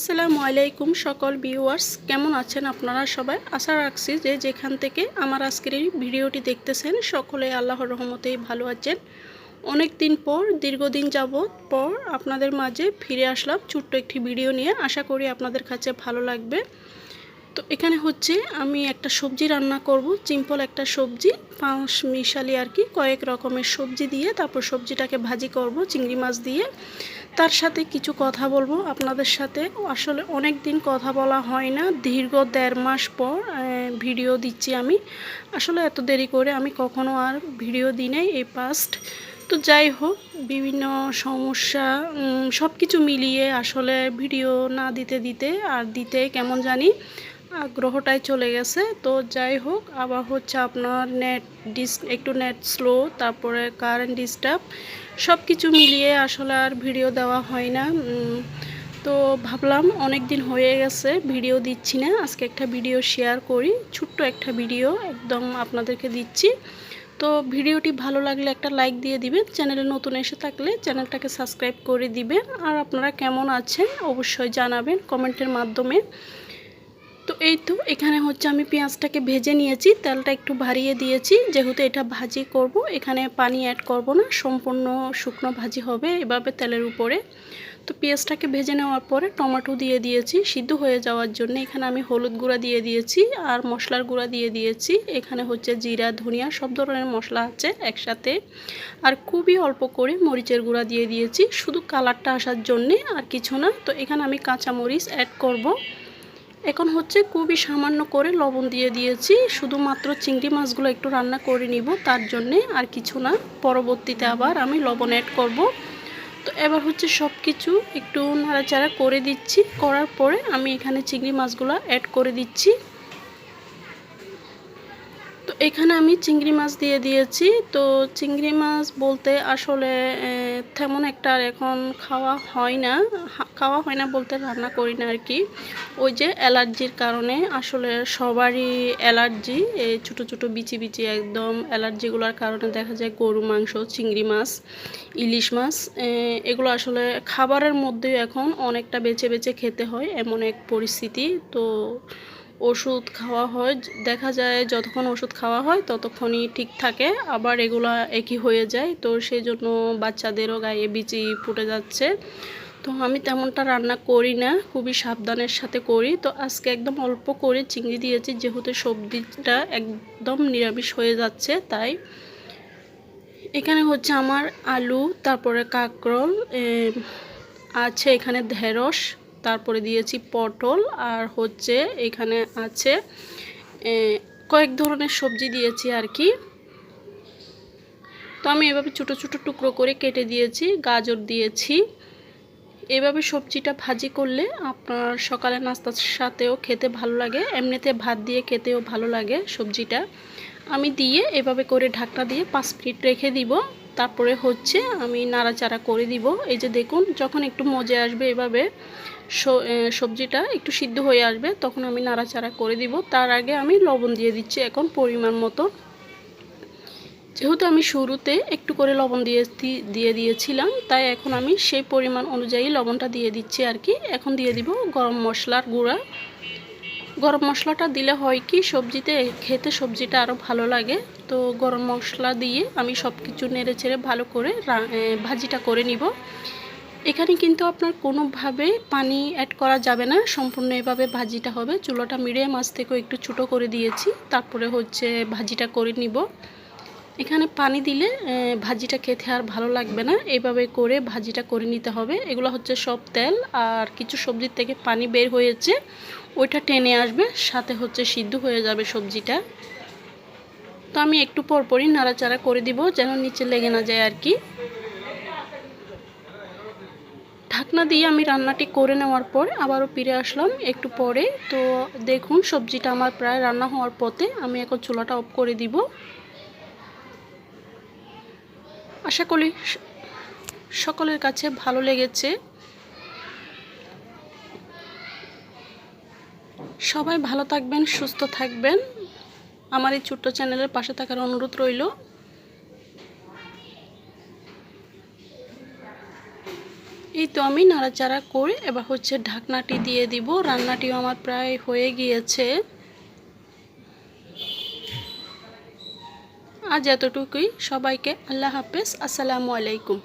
আসসালামু আলাইকুম সকল ভিউয়ার্স, কেমন আছেন আপনারা সবাই? আশা রাখছি যে যেখান থেকে আমার আজকের এই ভিডিওটি দেখতেছেন, সকলে আল্লাহর রহমতেই ভালো আছেন। অনেক দিন পর, দীর্ঘদিন যাবৎ পর আপনাদের মাঝে ফিরে আসলাম ছোট্ট একটি ভিডিও নিয়ে। আশা করি আপনাদের কাছে ভালো লাগবে। তো এখানে হচ্ছে আমি একটা সবজি রান্না করব সিম্পল একটা সবজি, পাঁচ মিশালি আর কি, কয়েক রকমের সবজি দিয়ে তারপর সবজিটাকে ভাজি করব, চিংড়ি মাছ দিয়ে। তার সাথে কিছু কথা বলব আপনাদের সাথে। আসলে অনেক দিন কথা বলা হয় না, দীর্ঘ দেড় মাস পর ভিডিও দিচ্ছি আমি। আসলে এত দেরি করে আমি কখনো আর ভিডিও দিই নাই, এই পাস্ট তো যাই হোক, বিভিন্ন সমস্যা সব কিছু মিলিয়ে আসলে ভিডিও না দিতে দিতে আর দিতে কেমন জানি আগ্রহটাই চলে গেছে। তো যাই হোক, আবার হচ্ছে আপনার নেট ডিস একটু নেট স্লো তারপরে কারেন্ট ডিস্টার্ব সব কিছু মিলিয়ে আসলে আর ভিডিও দেওয়া হয় না। তো ভাবলাম অনেক দিন হয়ে গেছে ভিডিও দিচ্ছি না। আজকে একটা ভিডিও শেয়ার করি, ছোট্ট একটা ভিডিও একদম আপনাদেরকে দিচ্ছি। তো ভিডিওটি ভালো লাগলে একটা লাইক দিয়ে দিবেন চ্যানেলে নতুন এসে থাকলে চ্যানেলটাকে সাবস্ক্রাইব করে দিবেন। আর আপনারা কেমন আছেন, অবশ্যই জানাবেন কমেন্টের মাধ্যমে। তো এই তো, এখানে হচ্ছে আমি পেঁয়াজটাকে ভেজে নিয়েছি, তেলটা একটু ভারিয়ে দিয়েছি। যেহেতু এটা ভাজি করব, এখানে পানি অ্যাড করব না, সম্পূর্ণ শুকনো ভাজি হবে এভাবে তেলের উপরে। তো পেঁয়াজটাকে ভেজে নেওয়ার পরে টমেটো দিয়ে দিয়েছি, সিদ্ধ হয়ে যাওয়ার জন্য এখানে আমি হলুদ গুঁড়া দিয়ে দিয়েছি আর মশলার গুঁড়া দিয়ে দিয়েছি। এখানে হচ্ছে জিরা, ধনিয়া, সব ধরনের মশলা আছে একসাথে। আর খুবই অল্প করে মরিচের গুঁড়া দিয়ে দিয়েছি, শুধু কালারটা আসার জন্যে আর কিছু না। তো এখানে আমি কাঁচা মরিচ অ্যাড করব। এখন হচ্ছে খুবই সামান্য করে লবণ দিয়ে দিয়েছি। শুধুমাত্র চিংড়ি মাছগুলো একটু রান্না করে নিব, তার জন্যে আর কিছু না। পরবর্তীতে আবার আমি লবণ অ্যাড করব। তো এবার হচ্ছে সব কিছু একটু নাড়াচাড়া করে দিচ্ছি। করার পরে আমি এখানে চিংড়ি মাছগুলো অ্যাড করে দিচ্ছি। এখানে আমি চিংড়ি মাছ দিয়ে দিয়েছি। তো চিংড়ি মাছ বলতে আসলে তেমন একটা এখন খাওয়া হয় না। খাওয়া হয় না বলতে রান্না করি না আর কি। ওই যে অ্যালার্জির কারণে আসলে সবারই অ্যালার্জি এই ছোটো ছোটো বিচি বিচি একদম অ্যালার্জিগুলোর কারণে দেখা যায় গরু মাংস, চিংড়ি মাছ, ইলিশ মাছ এগুলো আসলে খাবারের মধ্যেই এখন অনেকটা বেছে বেছে খেতে হয় এমন এক পরিস্থিতি। তো ওষুধ খাওয়া হয়, দেখা যায় যতক্ষণ ওষুধ খাওয়া হয় ততক্ষণই ঠিক থাকে, আবার এগুলো একই হয়ে যায়। তো সেই জন্য বাচ্চাদেরও গায়ে বিচি ফুটে যাচ্ছে। তো আমি তেমনটা রান্না করি না, খুবই সাবধানের সাথে করি। তো আজকে একদম অল্প করে চিংড়ি দিয়েছি, যেহেতু সবজিটা একদম নিরামিষ হয়ে যাচ্ছে, তাই এখানে হচ্ছে আমার আলু, তারপরে কাঁকরোল আছে এখানে ঢেঁড়স তারপরে দিয়েছি পটল আর হচ্ছে এখানে আছে কয়েক ধরনের সবজি দিয়েছি আর কি। তো আমি এভাবে ছোটো ছোটো টুকরো করে কেটে দিয়েছি, গাজর দিয়েছি। এভাবে সবজিটা ভাজি করলে আপনার সকালে নাস্তার সাথেও খেতে ভালো লাগে, এমনিতে ভাত দিয়ে খেতেও ভালো লাগে সবজিটা। আমি দিয়ে এভাবে করে ঢাকনা দিয়ে পাঁচ মিনিট রেখে দিব। তারপরে হচ্ছে আমি নাড়াচাড়া করে দিব। এই যে দেখুন, যখন একটু মজে আসবে এভাবে সবজিটা একটু সিদ্ধ হয়ে আসবে, তখন আমি নাড়াচাড়া করে দিব। তার আগে আমি লবণ দিয়ে দিচ্ছি এখন পরিমাণ মতো। যেহেতু আমি শুরুতে একটু করে লবণ দিয়ে দিয়ে দিয়েছিলাম, তাই এখন আমি সেই পরিমাণ অনুযায়ী লবণটা দিয়ে দিচ্ছি আর কি। এখন দিয়ে দিব গরম মশলার গুঁড়া। গরম মশলাটা দিলে হয় কি, সবজিতে, খেতে সবজিটা আরও ভালো লাগে। তো গরম মশলা দিয়ে আমি সব কিছু নেড়ে ছেড়ে ভালো করে ভাজিটা করে নিব। এখানে কিন্তু আপনার কোনোভাবে পানি অ্যাড করা যাবে না, সম্পূর্ণ এভাবে ভাজিটা হবে। চুলাটা মিডিয়াম আঁচ থেকেও একটু ছোটো করে দিয়েছি, তারপরে হচ্ছে ভাজিটা করে নিব। এখানে পানি দিলে ভাজিটা খেতে আর ভালো লাগবে না। এভাবে করে ভাজিটা করে নিতে হবে। এগুলো হচ্ছে সব তেল আর কিছু সবজির থেকে পানি বের হয়েছে। ওইটা টেনে আসবে, সাথে হচ্ছে সিদ্ধ হয়ে যাবে সবজিটা। তো আমি একটু পরপরই নাড়াচাড়া করে দিব, যেন নিচে লেগে না যায় আর কি। ঢাকনা দিয়ে আমি রান্নাটি করে নেওয়ার পর আবারও ফিরে আসলাম একটু পরে। তো দেখুন, সবজিটা আমার প্রায় রান্না হওয়ার পথে আমি এখন চুলাটা অফ করে দিব। আশা করি সকলের কাছে ভালো লেগেছে। সবাই ভালো থাকবেন, সুস্থ থাকবেন। আমার এই ছোট্ট চ্যানেলের পাশে থাকার অনুরোধ রইল। এই তো আমি নাড়াচাড়া করে এবার হচ্ছে ঢাকনাটি দিয়ে দিব। রান্নাটিও আমার প্রায় হয়ে গিয়েছে। আজ এতটুকুই। সবাইকে আল্লাহ হাফেজ। আসসালামু আলাইকুম।